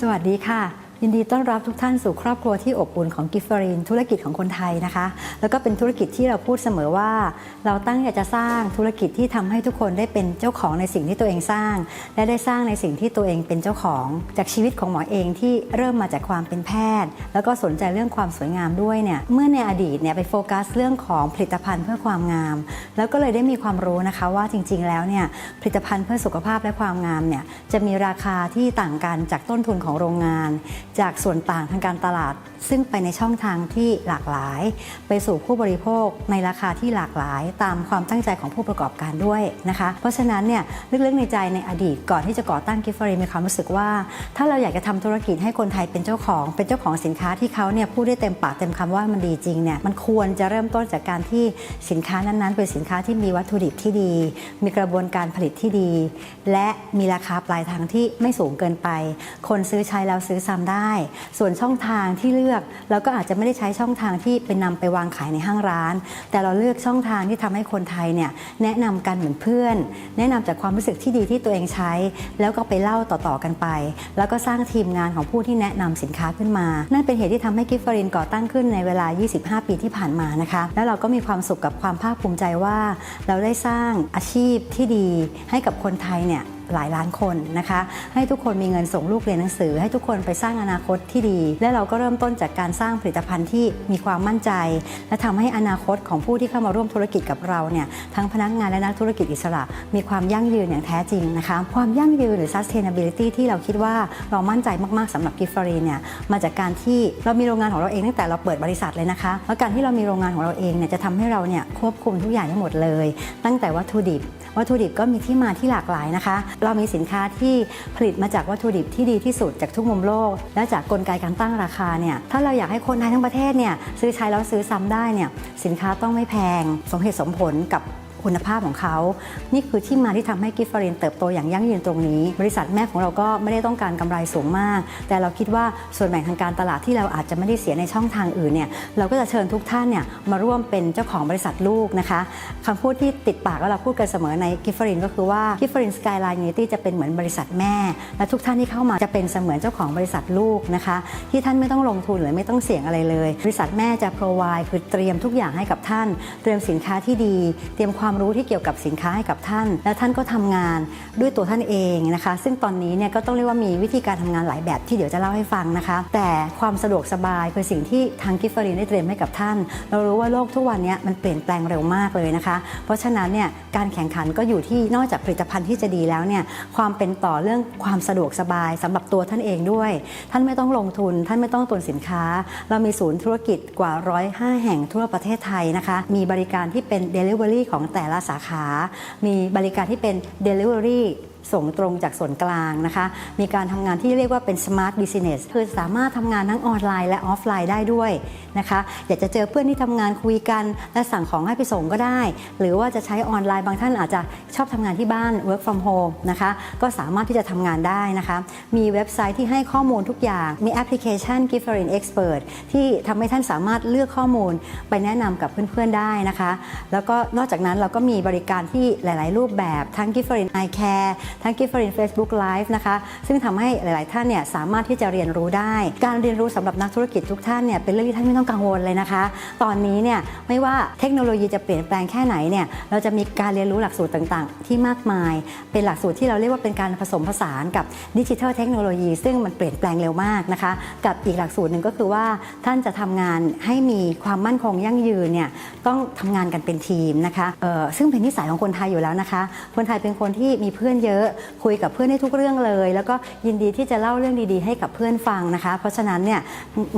สวัสดีค่ะ ยินดีต้อนรับทุกท่านสู่ครอบครัวที่อบอุ่นของกิฟฟรีนธุรกิจของคนไทยนะคะ แล้วก็เป็นธุรกิจที่เราพูดเสมอว่า เราตั้งใจจะสร้างธุรกิจที่ทำให้ทุกคนได้เป็นเจ้าของในสิ่งที่ตัวเองสร้าง และได้สร้างในสิ่งที่ตัวเองเป็นเจ้าของ จากชีวิตของหมอเองที่เริ่มมาจากความเป็นแพทย์ แล้วก็สนใจเรื่องความสวยงามด้วยเนี่ยเมื่อในอดีตเนี่ยไปโฟกัสเรื่องของผลิตภัณฑ์เพื่อความงาม แล้วก็เลยได้มีความรู้นะคะว่าจริง ๆ แล้วเนี่ยผลิตภัณฑ์เพื่อสุขภาพและความงามเนี่ยจะมีราคาที่ต่างกันจากต้นทุนของโรงงานจากส่วนต่างทางการตลาด ซึ่งไปในช่องทางที่หลากหลาย ไปสู่ผู้บริโภคในราคาที่หลากหลาย ตามความตั้งใจของผู้ประกอบการด้วยนะคะ เพราะฉะนั้นเนี่ยลึกๆในใจในอดีตก่อนที่จะก่อตั้งกิฟฟรีมีความรู้สึกว่า ถ้าเราอยากจะทำธุรกิจให้คนไทยเป็นเจ้าของ เป็นเจ้าของสินค้าที่เขาเนี่ยพูดได้เต็มปากเต็มคำว่ามันดีจริงเนี่ยมันควรจะเริ่มต้นจากการที่สินค้านั้นๆเป็นสินค้าที่มีวัตถุดิบที่ดี มีกระบวนการผลิตที่ดี และมีราคาปลายทางที่ไม่สูงเกินไป คนซื้อใช้แล้วซื้อซ้ำได้ส่วนช่องทางที่เลือกเราก็อาจจะไม่ได้ใช้ช่องทางที่เป็นนำไปวางขายในห้างร้าน แต่เราเลือกช่องทางที่ทำให้คนไทยเนี่ยแนะนำกันเหมือนเพื่อน แนะนำจากความรู้สึกที่ดีที่ตัวเองใช้ แล้วก็ไปเล่าต่อๆกันไป แล้วก็สร้างทีมงานของผู้ที่แนะนำสินค้าขึ้นมา นั่นเป็นเหตุที่ทำให้กิฟฟรินก่อตั้งขึ้นในเวลา 25 ปีที่ผ่านมานะคะ แล้วเราก็มีความสุขกับความภาคภูมิใจว่า เราได้สร้างอาชีพที่ดีให้กับคนไทยเนี่ย หลายล้านคนนะคะให้ทุกคนมีเงินส่งลูกเรียนหนังสือ ให้ทุกคนไปสร้างอนาคตที่ดี และเราก็เริ่มต้นจากการสร้างผลิตภัณฑ์ที่มีความมั่นใจ และทำให้อนาคตของผู้ที่เข้ามาร่วมธุรกิจกับเราเนี่ยทั้งพนักงานและนักธุรกิจอิสระ มีความยั่งยืนอย่างแท้จริงนะคะความยั่งยืนหรือ sustainability ที่เราคิดว่าเรามั่นใจมากๆสำหรับกิฟฟรีเนี่ยมาจากการที่เรามีโรงงานของเราเองตั้งแต่เราเปิดบริษัทเลยนะคะแล้วการที่เรามีโรงงานของเราเองเนี่ยจะทำให้เราเนี่ยควบคุมทุกอย่างได้หมดเลย ตั้งแต่วัตถุดิบวัตถุดิบก็มีที่มาที่หลากหลายนะคะเรามีสินค้าที่ผลิตมาจากวัตถุดิบที่ดีที่สุดจากทุกมุมโลก และจากกลไกการตั้งราคาเนี่ยถ้าเราอยากให้คนไทยทั้งประเทศเนี่ยซื้อใช้แล้วซื้อซ้ำได้เนี่ยสินค้าต้องไม่แพง สมเหตุสมผลกับ คุณภาพของเขา นี่คือที่มาที่ทำให้กิฟฟอรินเติบโตอย่างยั่งยืนตรงนี้ บริษัทแม่ของเราก็ไม่ได้ต้องการกำไรสูงมาก แต่เราคิดว่าส่วนแบ่งทางการตลาดที่เราอาจจะไม่ได้เสียในช่องทางอื่นเนี่ยเราก็จะเชิญทุกท่านเนี่ยมาร่วมเป็นเจ้าของบริษัทลูกนะคะคำพูดที่ติดปากแล้วเราพูดกันเสมอในกิฟฟอรินก็คือว่ากิฟฟอรินสกายไลน์ยูนิตี้จะเป็นเหมือนบริษัทแม่ และทุกท่านที่เข้ามาจะเป็นเสมือนเจ้าของบริษัทลูกนะคะ ที่ท่านไม่ต้องลงทุนหรือไม่ต้องเสี่ยงอะไรเลย บริษัทแม่จะ provide คือเตรียมทุกอย่างให้กับท่าน เตรียมสินค้าที่ดี เตรียมความรู้ที่เกี่ยวกับสินค้าให้กับท่าน และท่านก็ทำงานด้วยตัวท่านเองนะคะ ซึ่งตอนนี้เนี่ยก็ต้องเรียกว่ามีวิธีการทำงานหลายแบบที่เดี๋ยวจะเล่าให้ฟังนะคะ แต่ความสะดวกสบายคือสิ่งที่ทางกิฟฟรีนได้เตรียมให้กับท่าน เรารู้ว่าโลกทุกวันนี้มันเปลี่ยนแปลงเร็วมากเลยนะคะ เพราะฉะนั้นเนี่ยการแข่งขันก็อยู่ที่นอกจากผลิตภัณฑ์ที่จะดีแล้วเนี่ยความเป็นต่อเรื่องความสะดวกสบายสำหรับตัวท่านเองด้วย ท่านไม่ต้องลงทุน ท่านไม่ต้องตุนสินค้า เรามีศูนย์ธุรกิจกว่า 105 แห่งทั่วประเทศไทยนะคะ มีบริการที่เป็น Delivery ของแต่ละสาขา มีบริการที่เป็น Delivery ส่งตรงจากส่วนกลางนะคะ มีการทำงานที่เรียกว่าเป็น smart business คือสามารถทำงานทั้งออนไลน์และออฟไลน์ได้ด้วยนะคะ อยากจะเจอเพื่อนที่ทำงานคุยกัน และสั่งของให้ไปส่งก็ได้ หรือว่าจะใช้ออนไลน์บางท่านอาจจะชอบทำงานที่บ้าน work from home นะคะ ก็สามารถที่จะทำงานได้นะคะ มีเว็บไซต์ที่ให้ข้อมูลทุกอย่าง มีแอปพลิเคชัน g i f e r i n Expert ที่ทำให้ท่านสามารถเลือกข้อมูลไปแนะนำกับเพื่อนๆได้นะคะ แล้วก็นอกจากนั้นเราก็มีบริการที่หลาย ๆ รูปแบบทั้ง g i f e r i n Eye Care ทั้ง g i f f e r i n Facebook Live นะคะซึ่งทำให้หลาย ๆ ท่านเนี่ยสามารถที่จะเรียนรู้ได้ การเรียนรู้สำหรับนักธุรกิจทุกท่านเนี่ยเป็นเรื่องที่ท่านไม่ต้องกังวลเลยนะคะ ตอนนี้เนี่ยไม่ว่าเทคโนโลยีจะเปลี่ยนแปลงแค่ไหนเนี่ยเราจะมีการเรียนรู้หลักสูตรต่าง ๆ ที่มากมาย เป็นหลักสูตรที่เราเรียกว่าเป็นการผสมผสานกับดิจิทัลเทคโนโลยี ซึ่งมันเปลี่ยนแปลงเร็วมากนะคะ กับอีกหลักสูตรหนึ่งก็คือว่าท่านจะทำงานให้มีความมั่นคงยั่งยืนเนี่ยต้องทำงานกันเป็นทีมนะคะซึ่งเป็นนิสัยของคนไทยอยู่แล้วนะคะ คนไทยเป็นคนที่มีเพื่อนเยอะคุยกับเพื่อนได้ทุกเรื่องเลย แล้วก็ยินดีที่จะเล่าเรื่องดีๆ ให้กับเพื่อนฟังนะคะ เพราะฉะนั้นเนี่ย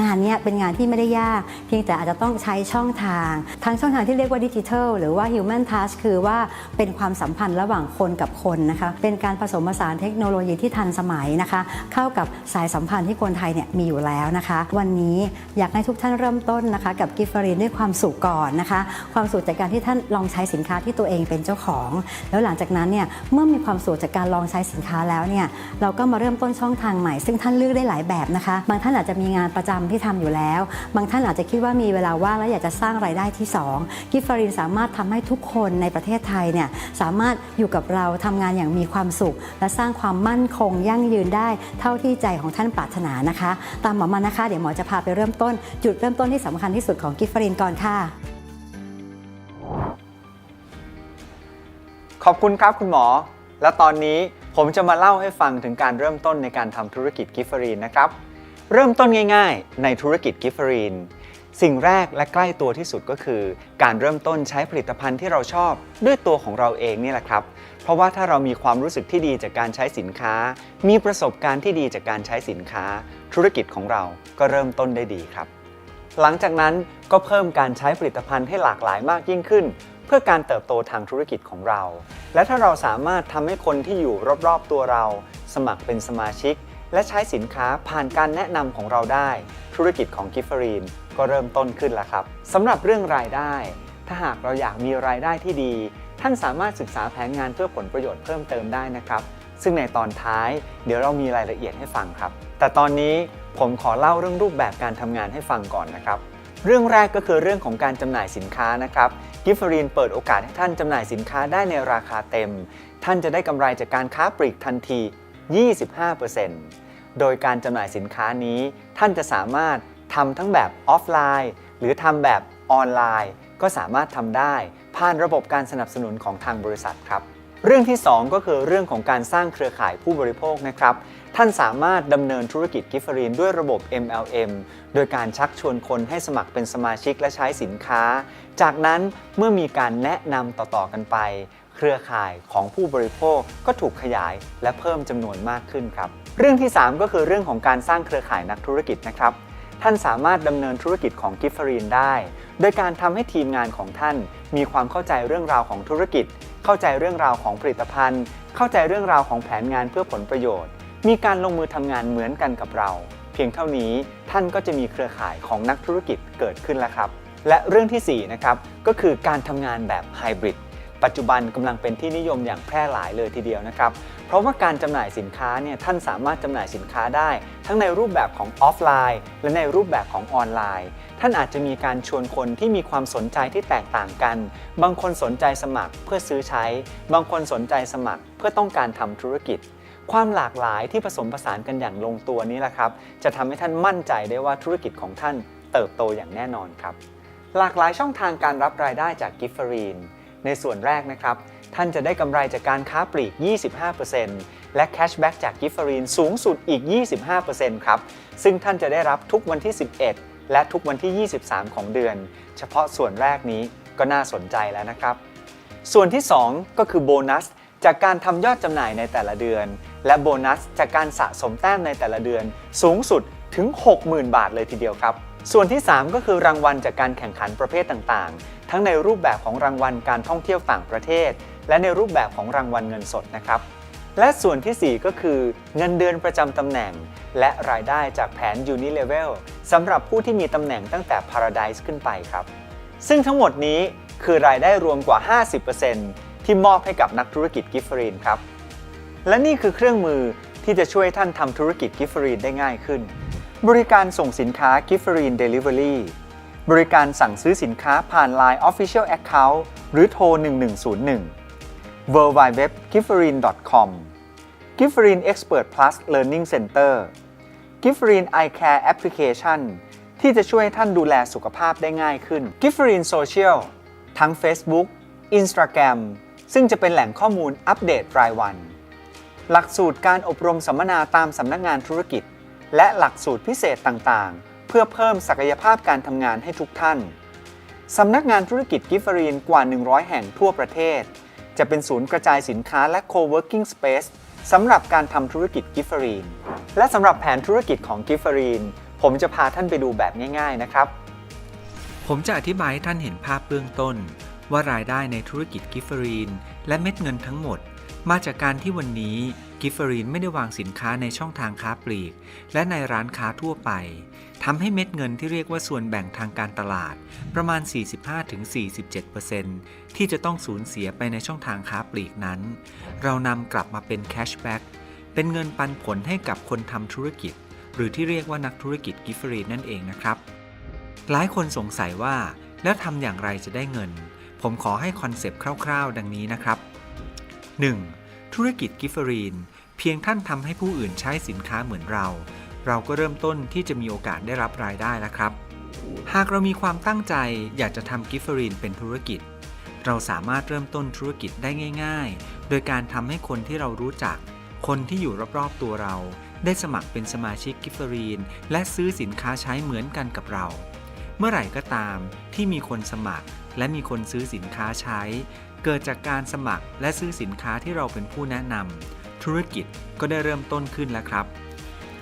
งานนี้เป็นงานที่ไม่ได้ยาก เพียงแต่อาจจะต้องใช้ช่องทาง ทั้งช่องทางที่เรียกว่าดิจิทัลหรือว่า human touch คือว่าเป็นความสัมพันธ์ระหว่างคนกับคนนะคะเป็นการผสมผสานเทคโนโลยีที่ทันสมัยนะคะ เข้ากับสายสัมพันธ์ที่คนไทยเนี่ยมีอยู่แล้วนะคะ วันนี้อยากให้ทุกท่านเริ่มต้นนะคะ กับกิฟฟรีนด้วยความสุขก่อนนะคะ ความสุขจากการที่ท่านลองใช้สินค้าที่ตัวเองเป็นเจ้าของ แล้วหลังจากนั้นเนี่ยเมื่อมีความสุขจากการลองใช้สินค้าแล้วเนี่ยเราก็มาเริ่มต้นช่องทางใหม่ ซึ่งท่านเลือกได้หลายแบบนะคะ บางท่านอาจจะมีงานประจำที่ทำอยู่แล้ว บางท่านอาจจะคิดว่ามีเวลาว่างแล้วอยากจะสร้างรายได้ที่2กิฟฟารินสามารถทำให้ทุกคนในประเทศไทยเนี่ยสามารถอยู่กับเราทำงานอย่างมีความสุข และสร้างความมั่นคงยั่งยืนได้เท่าที่ใจของท่านปรารถนานะคะ ตามหมอมานะคะ เดี๋ยวหมอจะพาไปเริ่มต้น จุดเริ่มต้นที่สำคัญที่สุดของกิฟฟารินก่อนค่ะขอบคุณครับคุณหมอ และตอนนี้ผมจะมาเล่าให้ฟังถึงการเริ่มต้นในการทำธุรกิจกิฟเฟอรีนนะครับ เริ่มต้นง่าย ๆ ในธุรกิจกิฟเฟอรีนสิ่งแรกและใกล้ตัวที่สุดก็คือ การเริ่มต้นใช้ผลิตภัณฑ์ที่เราชอบด้วยตัวของเราเองนี่แหละครับ เพราะว่าถ้าเรามีความรู้สึกที่ดีจากการใช้สินค้า มีประสบการณ์ที่ดีจากการใช้สินค้า ธุรกิจของเราก็เริ่มต้นได้ดีครับ หลังจากนั้นก็เพิ่มการใช้ผลิตภัณฑ์ให้หลากหลายมากยิ่งขึ้น เพื่อการเติบโตทางธุรกิจของเรา และถ้าเราสามารถทำให้คนที่อยู่รอบๆตัวเรา สมัครเป็นสมาชิก และใช้สินค้าผ่านการแนะนำของเราได้ ธุรกิจของกิฟฟรีนก็เริ่มต้นขึ้นแล้วครับสำหรับเรื่องรายได้ ถ้าหากเราอยากมีรายได้ที่ดี ท่านสามารถศึกษาแผนงานเพื่อผลประโยชน์เพิ่มเติมได้นะครับ ซึ่งในตอนท้ายเดี๋ยวเรามีรายละเอียดให้ฟังครับ แต่ตอนนี้ผมขอเล่าเรื่องรูปแบบการทำงานให้ฟังก่อนนะครับ เรื่องแรกก็คือเรื่องของการจำหน่ายสินค้านะครับ กิฟฟรีนเปิดโอกาสให้ท่านจำหน่ายสินค้าได้ในราคาเต็ม ท่านจะได้กำไรจากการค้าปลีกทันที 25%โดยการจำหน่ายสินค้านี้ ท่านจะสามารถทำทั้งแบบออฟไลน์ หรือทำแบบออนไลน์ ก็สามารถทำได้ ผ่านระบบการสนับสนุนของทางบริษัทครับ เรื่องที่ 2 ก็คือเรื่องของการสร้างเครือข่ายผู้บริโภคนะครับ ท่านสามารถดำเนินธุรกิจกิฟฟรีนด้วยระบบ MLM โดยการชักชวนคนให้สมัครเป็นสมาชิกและใช้สินค้า จากนั้นเมื่อมีการแนะนำต่อๆกันไป เครือข่ายของผู้บริโภคก็ถูกขยายและเพิ่มจำนวนมากขึ้นครับ เรื่องที่ 3 ก็คือเรื่องของการสร้างเครือข่ายนักธุรกิจนะครับท่านสามารถดำเนินธุรกิจของกิฟฟรีนได้ โดยการทำให้ทีมงานของท่าน มีความเข้าใจเรื่องราวของธุรกิจ เข้าใจเรื่องราวของผลิตภัณฑ์ เข้าใจเรื่องราวของแผนงานเพื่อผลประโยชน์ มีการลงมือทำงานเหมือนกันกับเรา เพียงเท่านี้ท่านก็จะมีเครือข่ายของนักธุรกิจเกิดขึ้นแล้วครับ และเรื่องทีสี่ 4 นะครับ ก็คือการทำงานแบบไฮบริดปัจจุบันกำลังเป็นที่นิยมอย่างแพร่หลายเลยทีเดียวนะครับ เพราะว่าการจำหน่ายสินค้าเนี่ยท่านสามารถจำหน่ายสินค้าได้ ทั้งในรูปแบบของออฟไลน์ และในรูปแบบของออนไลน์ ท่านอาจจะมีการชวนคนที่มีความสนใจที่แตกต่างกัน บางคนสนใจสมัครเพื่อซื้อใช้ บางคนสนใจสมัครเพื่อต้องการทำธุรกิจ ความหลากหลายที่ผสมผสานกันอย่างลงตัวนี้แหละครับ จะทำให้ท่านมั่นใจได้ว่าธุรกิจของท่านเติบโตอย่างแน่นอนครับ หลากหลายช่องทางการรับรายได้จากกิฟฟรีนในส่วนแรกนะครับ ท่านจะได้กำไรจากการค้าปลีก 25%และแคชแบ็กจากกิฟฟรีนสูงสุดอีก 25%ครับ ซึ่งท่านจะได้รับทุกวันที่ 11 และทุกวันที่ 23 ของเดือน เฉพาะส่วนแรกนี้ก็น่าสนใจแล้วนะครับ ส่วนที่ 2 ก็คือโบนัส จากการทำยอดจำหน่ายในแต่ละเดือน และโบนัสจากการสะสมแต้มในแต่ละเดือน สูงสุดถึง 60,000 บาทเลยทีเดียวครับ ส่วนที่ 3 ก็คือรางวัลจากการแข่งขันประเภทต่างๆ ทั้งในรูปแบบของรางวัลการท่องเที่ยวต่างประเทศ และในรูปแบบของรางวัลเงินสดนะครับและส่วนทีสี่4 ก็คือเงินเดือนประจำตำแหน่ง และรายได้จากแผน Unilevel สำหรับผู้ที่มีตำแหน่งตั้งแต่ Paradise ขึ้นไปครับ ซึ่งทั้งหมดนี้คือรายได้รวมกว่า 50% ที่มอบให้กับนักธุรกิจกิฟฟรีนครับ และนี่คือเครื่องมือที่จะช่วยท่านทำธุรกิจกิฟฟรีนได้ง่ายขึ้น บริการส่งสินค้ากิฟฟรีนเดลิเวอรี่บริการสั่งซื้อสินค้าผ่าน Line Official Account หรือโทร 1101 w w w g i f f e r i n c o m g i f f e r i n Expert Plus Learning Center g i f f e r i n Eye Care Application ที่จะช่วยท่านดูแลสุขภาพได้ง่ายขึ้น g i f f e r i n Social ทั้ง Facebook Instagram ซึ่งจะเป็นแหล่งข้อมูลอัปเดตรายวัน หลักสูตรการอบรมสัมมนาตามสำนักงานธุรกิจ และหลักสูตรพิเศษต่างๆ เพื่อเพิ่มศักยภาพการทำงานให้ทุกท่านสำนักงานธุรกิจกิฟฟรีนกว่า 100 แห่งทั่วประเทศ จะเป็นศูนย์กระจายสินค้าและ co-working space สำหรับการทำธุรกิจกิฟฟรีนและสำหรับแผนธุรกิจของกิฟฟรีนผมจะพาท่านไปดูแบบง่าย ๆ นะครับ ผมจะอธิบายให้ท่านเห็นภาพเบื้องต้น ว่ารายได้ในธุรกิจกิฟเฟอรีน และเม็ดเงินทั้งหมด มาจากการที่วันนี้กิฟเฟอรีนไม่ได้วางสินค้าในช่องทางค้าปลีก และในร้านค้าทั่วไปทำให้เม็ดเงินที่เรียกว่าส่วนแบ่งทางการตลาด ประมาณ 45-47%ที่จะต้องสูญเสียไปในช่องทางค้าปลีกนั้น เรานำกลับมาเป็นแคชแบ็กเป็นเงินปันผลให้กับคนทำธุรกิจ หรือที่เรียกว่านักธุรกิจกิฟเฟอรีนนั่นเองนะครับ หลายคนสงสัยว่าแล้วทำอย่างไรจะได้เงิน ผมขอให้คอนเซปต์คร่าวๆ ดังนี้นะครับ 1. ธุรกิจกิฟเฟอรีน เพียงท่านทำให้ผู้อื่นใช้สินค้าเหมือนเรา เราก็เริ่มต้นที่จะมีโอกาสได้รับรายได้แล้วครับ หากเรามีความตั้งใจอยากจะทำกิฟเฟอรีนเป็นธุรกิจ เราสามารถเริ่มต้นธุรกิจได้ง่าย ๆ โดยการทำให้คนที่เรารู้จัก คนที่อยู่รอบๆตัวเรา ได้สมัครเป็นสมาชิกกิฟเฟอรีน และซื้อสินค้าใช้เหมือนกันกับเรา เมื่อไหร่ก็ตามที่มีคนสมัคร และมีคนซื้อสินค้าใช้ เกิดจากการสมัครและซื้อสินค้าที่เราเป็นผู้แนะนำธุรกิจก็ได้เริ่มต้นขึ้นแล้วครับ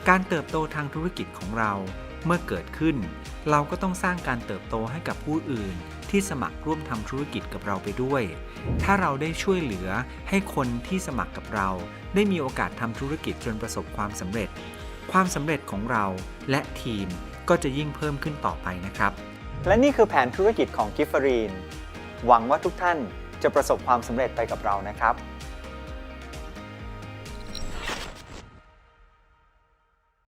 การเติบโตทางธุรกิจของเรา เมื่อเกิดขึ้น เราก็ต้องสร้างการเติบโตให้กับผู้อื่น ที่สมัครร่วมทำธุรกิจกับเราไปด้วย ถ้าเราได้ช่วยเหลือให้คนที่สมัครกับเรา ได้มีโอกาสทำธุรกิจจนประสบความสำเร็จ ความสำเร็จของเราและทีม ก็จะยิ่งเพิ่มขึ้นต่อไปนะครับ และนี่คือแผนธุรกิจของกิฟฟรีน หวังว่าทุกท่านจะประสบความสำเร็จไปกับเรานะครับ